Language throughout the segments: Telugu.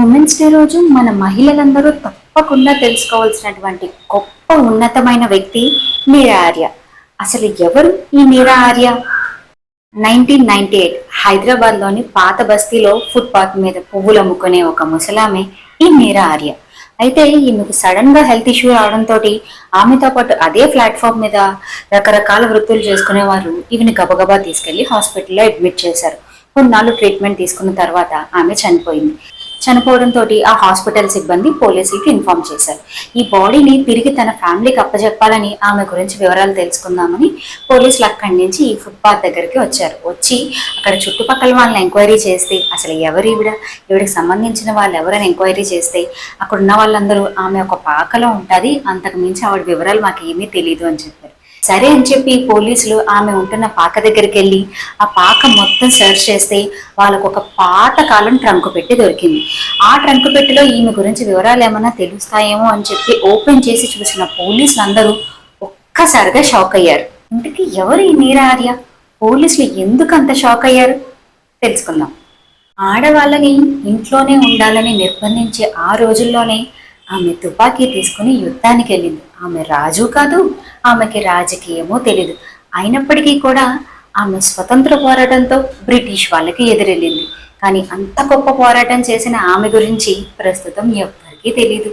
ఉమెన్స్ డే రోజు మన మహిళలందరూ తప్పకుండా తెలుసుకోవాల్సినటువంటి గొప్ప ఉన్నతమైన వ్యక్తి మీరా ఆర్య అసలు ఎవరు ఈ Meera Arya nineteen ninety eight హైదరాబాద్లోని పాత బస్తీలో ఫుట్పాత్ మీద పువ్వులు అమ్ముకునే ఒక ముసలామె ఈ మీరా ఆర్య అయితే ఈమెకు సడన్గా హెల్త్ ఇష్యూ రావడంతో ఆమెతో పాటు అదే ప్లాట్ఫామ్ మీద రకరకాల వృత్తులు చేసుకునేవారు ఈమెను గబగబా తీసుకెళ్ళి హాస్పిటల్లో అడ్మిట్ చేశారు. కొన్నాళ్ళు ట్రీట్మెంట్ తీసుకున్న తర్వాత ఆమె చనిపోయింది. చనిపోవడంతో ఆ హాస్పిటల్ సిబ్బంది పోలీసులకు ఇన్ఫార్మ్ చేశారు. ఈ బాడీని తిరిగి తన ఫ్యామిలీకి అప్పచెప్పాలని ఆమె గురించి వివరాలు తెలుసుకుందామని పోలీసులు అక్కడి నుంచి ఈ ఫుట్పాత్ దగ్గరికి వచ్చారు. వచ్చి అక్కడ చుట్టుపక్కల వాళ్ళని ఎంక్వైరీ చేస్తే అసలు ఎవరు ఈవిడ? ఈవిడకి సంబంధించిన వాళ్ళు ఎవరైనా ఎంక్వైరీ చేస్తే అక్కడ ఉన్న వాళ్ళందరూ ఆమె ఒక పాకలో ఉంటుంది. అంతకు మించి ఆవిడ వివరాలు మాకు ఏమీ తెలియదు అని చెప్పారు. సరే అని చెప్పి పోలీసులు ఆమె ఉంటున్న పాక దగ్గరికి వెళ్ళి ఆ పాక మొత్తం సెర్చ్ చేస్తే వాళ్ళకు ఒక పాత కాలం ట్రంక్ పెట్టి దొరికింది. ఆ ట్రంక్ పెట్టిలో ఈమె గురించి వివరాలు ఏమైనా తెలుస్తాయేమో అని చెప్పి ఓపెన్ చేసి చూసిన పోలీసులు అందరూ ఒక్కసారిగా షాక్ అయ్యారు. ఇంటికి ఎవరు ఈ నీరార్య? పోలీసులు ఎందుకు అంత షాక్ అయ్యారు? తెలుసుకుందాం. ఆడవాళ్ళని ఇంట్లోనే ఉండాలని నిర్బంధించే ఆ రోజుల్లోనే ఆమె తుపాకీ తీసుకుని యుద్ధానికి వెళ్ళింది. ఆమె రాజు కాదు ఆమెకి రాజకీయమో తెలియదు అయినప్పటికీ కూడా ఆమె స్వతంత్ర పోరాటంతో బ్రిటిష్ వాళ్ళకి ఎదురెళ్ళింది. కానీ అంత గొప్ప పోరాటం చేసిన ఆమె గురించి ప్రస్తుతం ఎవ్వరికీ తెలియదు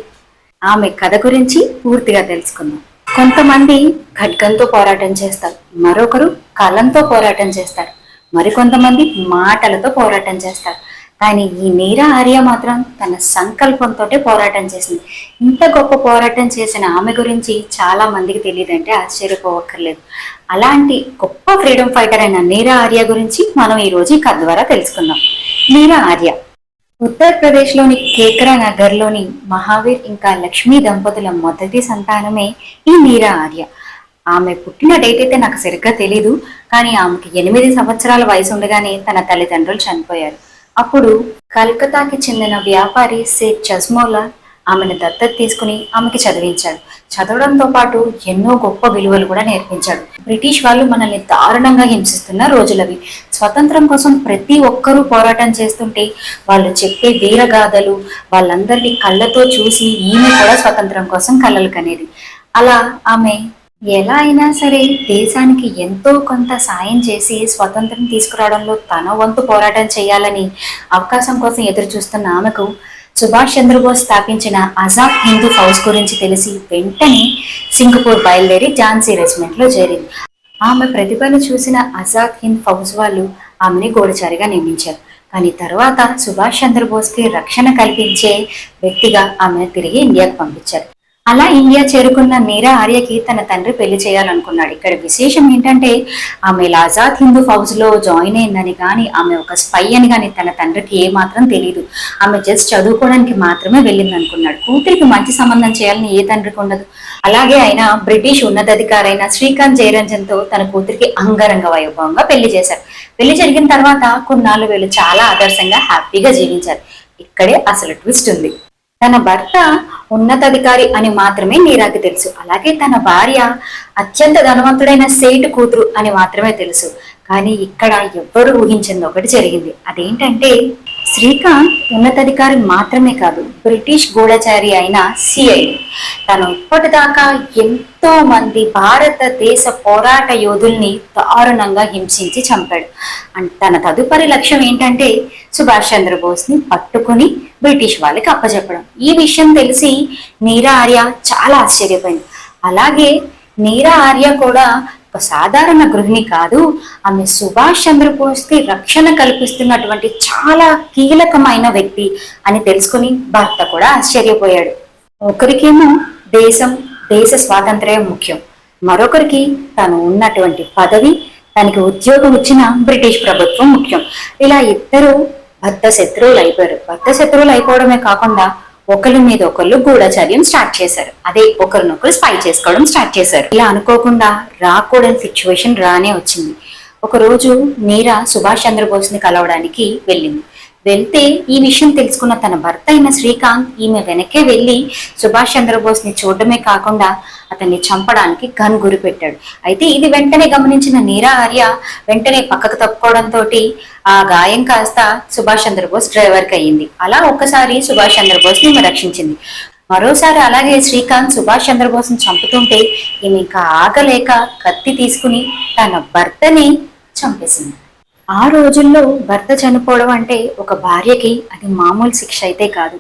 ఆమె కథ గురించి పూర్తిగా తెలుసుకుందాం. కొంతమంది ఖడ్గంతో పోరాటం చేస్తారు. మరొకరు కలంతో పోరాటం చేస్తారు. మరికొంతమంది మాటలతో పోరాటం చేస్తారు. కానీ ఈ మీరా ఆర్య మాత్రం తన సంకల్పంతో పోరాటం చేసింది. ఇంత గొప్ప పోరాటం చేసిన ఆమె గురించి చాలా మందికి తెలియదంటే ఆశ్చర్యపోవక్కర్లేదు. అలాంటి గొప్ప ఫ్రీడమ్ ఫైటర్ అయిన నీరా ఆర్య గురించి మనం ఈ రోజు ఈ కథ ద్వారా తెలుసుకుందాం. నీరా ఆర్య. ఉత్తరప్రదేశ్లోని కేకరా నగర్లోని మహావీర్ ఇంకా లక్ష్మీ దంపతుల మొదటి సంతానమే ఈ నీరా ఆర్య. ఆమె పుట్టిన డేట్ అయితే నాకు సరిగ్గా తెలీదు కానీ ఆమెకి ఎనిమిది సంవత్సరాల వయసు ఉండగానే తన తల్లిదండ్రులు చనిపోయారు. అప్పుడు కలకత్తాకి చెందిన వ్యాపారి సేట్ చజ్మోలా ఆమెను దత్తత తీసుకుని ఆమెకి చదివించాడు. చదవడంతో పాటు ఎన్నో గొప్ప విలువలు కూడా నేర్పించాడు. బ్రిటిష్ వాళ్ళు మనల్ని దారుణంగా హింసిస్తున్న రోజులవి. స్వతంత్రం కోసం ప్రతి ఒక్కరూ పోరాటం చేస్తుంటే వాళ్ళు చెప్పే వీరగాథలు వాళ్ళందరినీ కళ్ళతో చూసి ఈమె కూడా స్వతంత్రం కోసం కళ్ళలు కనేది. అలా ఆమె ఎలా అయినా సరే దేశానికి ఎంతో కొంత సాయం చేసి స్వతంత్రం తీసుకురావడంలో తన వంతు పోరాటం చేయాలని అవకాశం కోసం ఎదురు చూస్తున్న ఆమెకు సుభాష్ చంద్రబోస్ స్థాపించిన ఆజాద్ హిందూ ఫౌజ్ గురించి తెలిసి వెంటనే సింగపూర్ బయలుదేరి ఝాన్సీ రెజిమెంట్లో చేరింది. ఆమె ప్రతిభను చూసిన ఆజాద్ హింద్ ఫౌజ్ వాళ్ళు ఆమెని గోడచారిగా నియమించారు. కానీ తర్వాత సుభాష్ చంద్రబోస్కి రక్షణ కల్పించే వ్యక్తిగా ఆమెను తిరిగి ఇండియాకు పంపించారు. అలా ఇండియా చేరుకున్న మీరా ఆర్యకి తన తండ్రి పెళ్ళి చేయాలనుకున్నాడు. ఇక్కడ విశేషం ఏంటంటే ఆమె ఆజాద్ హిందూ ఫౌజ్లో జాయిన్ అయిందని కానీ ఆమె ఒక స్పై అని కానీ తన తండ్రికి ఏ మాత్రం తెలియదు ఆమె జస్ట్ చదువుకోవడానికి మాత్రమే వెళ్ళింది అనుకున్నాడు కూతురికి మంచి సంబంధం చేయాలని ఏ తండ్రికి ఉండదు. అలాగే ఆయన బ్రిటిష్ ఉన్నతాధికారైన శ్రీకాంత్ జయరంజన్తో తన కూతురికి అంగరంగ వైభవంగా పెళ్ళి చేశారు. పెళ్ళి జరిగిన తర్వాత కొన్నాళ్ళు వీళ్ళు చాలా ఆదర్శంగా హ్యాపీగా జీవించారు. ఇక్కడే అసలు ట్విస్ట్ ఉంది. తన భర్త ఉన్నతాధికారి అని మాత్రమే నీరాకి తెలుసు. అలాగే తన భార్య అత్యంత ధనవంతుడైన సేటు కూతురు అని మాత్రమే తెలుసు. కానీ ఇక్కడ ఎవ్వరు ఊహించింది ఒకటి జరిగింది. అదేంటంటే శ్రీకాంత్ ఉన్నతాధికారి మాత్రమే కాదు బ్రిటిష్ గూఢచారి అయిన సిఐడి తను ఇప్పటిదాకా ఎంతో మంది భారతదేశ పోరాట యోధుల్ని దారుణంగా హింసించి చంపాడు. అండ్ తన తదుపరి లక్ష్యం ఏంటంటే సుభాష్ చంద్రబోస్ని పట్టుకుని బ్రిటిష్ వాళ్ళకి అప్పచెప్పడం ఈ విషయం తెలిసి నీరా ఆర్య చాలా ఆశ్చర్యపోయింది. అలాగే నీరా ఆర్య కూడా ఒక సాధారణ గృహిణి కాదు. ఆమె సుభాష్ చంద్రబోస్కి రక్షణ కల్పిస్తున్నటువంటి చాలా కీలకమైన వ్యక్తి అని తెలుసుకుని భర్త కూడా ఆశ్చర్యపోయాడు. ఒకరికేమో దేశం దేశ స్వాతంత్ర్యం ముఖ్యం. మరొకరికి తను ఉన్నటువంటి పదవి తనకి ఉద్యోగం ఇచ్చిన బ్రిటిష్ ప్రభుత్వం ముఖ్యం. ఇలా ఇద్దరు భర్త శత్రువులు అయిపోయారు. భర్త శత్రువులు అయిపోవడమే కాకుండా ఒకరి మీద ఒకళ్ళు గూఢచర్యం స్టార్ట్ చేశారు. అదే ఒకరినొకరు స్పై చేసుకోవడం స్టార్ట్ చేశారు. ఇలా అనుకోకుండా రాకూడని సిచ్యువేషన్ రానే వచ్చింది. ఒక రోజు మీరా సుభాష్ చంద్రబోస్ని కలవడానికి వెళ్ళింది. వెళ్తే ఈ విషయం తెలుసుకున్న తన భర్త అయిన శ్రీకాంత్ ఈమె వెనకే వెళ్ళి సుభాష్ చంద్రబోస్ని చూడడమే కాకుండా అతన్ని చంపడానికి గన్ గురి పెట్టాడు. అయితే ఇది వెంటనే గమనించిన నీరా ఆర్య వెంటనే పక్కకు తప్పుకోవడంతో ఆ గాయం కాస్త సుభాష్ చంద్రబోస్ డ్రైవర్కి అయ్యింది. అలా ఒక్కసారి సుభాష్ చంద్రబోస్ని రక్షించింది. మరోసారి అలాగే శ్రీకాంత్ సుభాష్ చంద్రబోస్ని చంపుతుంటే ఈమె ఇంకా ఆగలేక కత్తి తీసుకుని తన భర్తని చంపేసింది. ఆ రోజుల్లో భర్త చనిపోవడం అంటే ఒక భార్యకి అది మామూలు శిక్ష అయితే కాదు.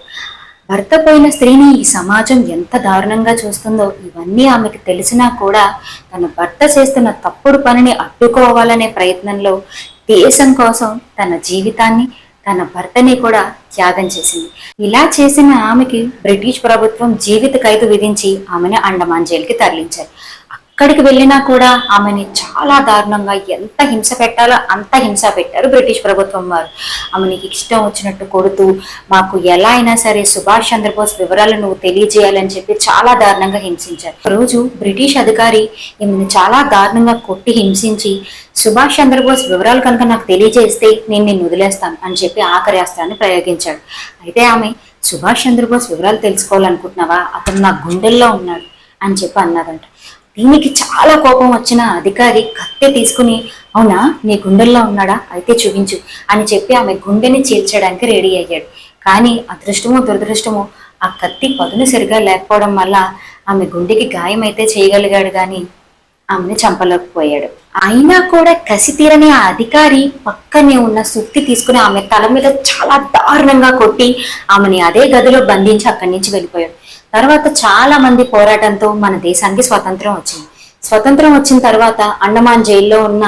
భర్త పోయిన స్త్రీని ఈ సమాజం ఎంత దారుణంగా చూస్తుందో ఇవన్నీ ఆమెకు తెలిసినా కూడా తన భర్త చేస్తున్న తప్పుడు పనిని అడ్డుకోవాలనే ప్రయత్నంలో దేశం కోసం తన జీవితాన్ని తన భర్తని కూడా త్యాగం చేసింది. ఇలా చేసిన ఆమెకి బ్రిటిష్ ప్రభుత్వం జీవిత ఖైదు విధించి ఆమెను అండమాన్ జైలుకి తరలించారు. అక్కడికి వెళ్ళినా కూడా ఆమెని చాలా దారుణంగా ఎంత హింస పెట్టాలో అంత హింస పెట్టారు బ్రిటిష్ ప్రభుత్వం వారు. ఆమెకి ఇష్టం వచ్చినట్టు కొడుతూ మాకు ఎలా అయినా సరే సుభాష్ చంద్రబోస్ వివరాలు నువ్వు తెలియజేయాలని చెప్పి చాలా దారుణంగా హింసించారు. రోజు బ్రిటిష్ అధికారి ఈమెను చాలా దారుణంగా కొట్టి హింసించి సుభాష్ చంద్రబోస్ వివరాలు కనుక నాకు తెలియజేస్తే నేను నిన్ను వదిలేస్తాను అని చెప్పి ఆఖరి అస్త్రాన్ని ప్రయోగించాడు. అయితే ఆమె సుభాష్ చంద్రబోస్ వివరాలు తెలుసుకోవాలనుకుంటున్నావా? అతను నా గుండెల్లో ఉన్నాడు అని చెప్పి అన్నదంట. దీనికి చాలా కోపం వచ్చిన అధికారి కత్తి తీసుకుని అవునా నీ గుండెల్లో ఉన్నాడా? అయితే చూపించు అని చెప్పి ఆమె గుండెని చీల్చడానికి రెడీ అయ్యాడు. కానీ అదృష్టమో దురదృష్టమో ఆ కత్తి పదును సరిగా లేకపోవడం వల్ల ఆమె గుండెకి గాయం అయితే చేయగలిగాడు కానీ ఆమెను చంపలేకపోయాడు అయినా కూడా కసి తీరని ఆ అధికారి పక్కనే ఉన్న సుత్తి తీసుకుని ఆమె తల మీద చాలా దారుణంగా కొట్టి ఆమెని అదే గదిలో బంధించి అక్కడి నుంచి వెళ్ళిపోయాడు. తర్వాత చాలా మంది పోరాటంతో మన దేశానికి స్వతంత్రం వచ్చింది. స్వతంత్రం వచ్చిన తర్వాత అండమాన్ జైల్లో ఉన్న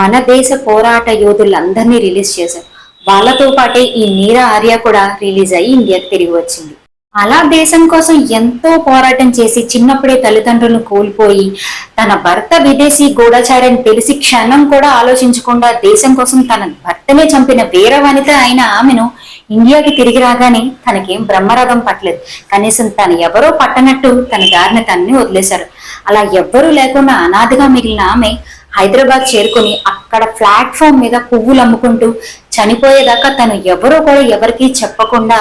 మన దేశ పోరాట యోధులందరినీ రిలీజ్ చేశారు. వాళ్ళతో పాటే ఈ నీరా ఆర్య కూడా రిలీజ్ అయ్యి ఇండియాకి తిరిగి వచ్చింది. అలా దేశం కోసం ఎంతో పోరాటం చేసి చిన్నప్పుడే తల్లిదండ్రులను కోల్పోయి తన భర్త విదేశీ గూఢచారని తెలిసి క్షణం కూడా ఆలోచించకుండా దేశం కోసం తన భర్తనే చంపిన వీర వనిత అయిన ఆమెను ఇండియాకి తిరిగి రాగానే తనకేం బ్రహ్మరథం పట్టలేదు. కనీసం తను ఎవరో పట్టనట్టు తన దారిని తనని వదిలేశారు. అలా ఎవ్వరూ లేకుండా అనాథగా మిగిలిన ఆమె హైదరాబాద్ చేరుకుని అక్కడ ప్లాట్ఫామ్ మీద పువ్వులు అమ్ముకుంటూ చనిపోయేదాకా తను ఎవరో కూడా ఎవరికీ చెప్పకుండా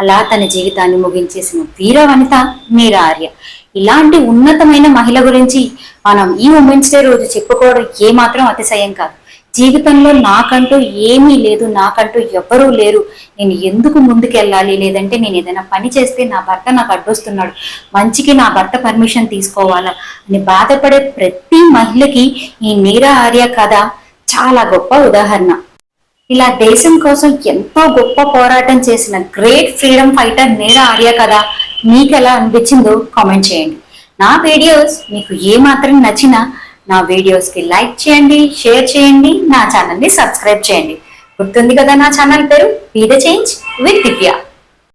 అలా తన జీవితాన్ని ముగించేసిన వీర వనిత మీరా ఆర్య. ఇలాంటి ఉన్నతమైన మహిళ గురించి మనం ఈ ఉమెన్స్ డే రోజు చెప్పుకోవడం ఏమాత్రం అతిశయం కాదు. జీవితంలో నాకంటూ ఏమీ లేదు నాకంటూ ఎవ్వరూ లేరు. నేను ఎందుకు ముందుకెళ్ళాలి? లేదంటే నేను ఏదైనా పని చేస్తే నా భర్త నాకు అడ్డొస్తున్నాడు. మంచికి నా భర్త పర్మిషన్ తీసుకోవాలా? అని బాధపడే ప్రతి మహిళకి ఈ నీరా ఆర్య కథ చాలా గొప్ప ఉదాహరణ. ఇలా దేశం కోసం ఎంతో గొప్ప పోరాటం చేసిన గ్రేట్ ఫ్రీడమ్ ఫైటర్ నీరా ఆర్య కదా మీకు ఎలా అనిపించిందో కామెంట్ చేయండి. నా వీడియోస్ మీకు ఏ మాత్రం నచ్చినా నా వీడియోస్కి లైక్ చేయండి షేర్ చేయండి నా ఛానల్ని సబ్స్క్రైబ్ చేయండి. గుర్తుంది కదా నా ఛానల్ పేరు? Be the change with Divya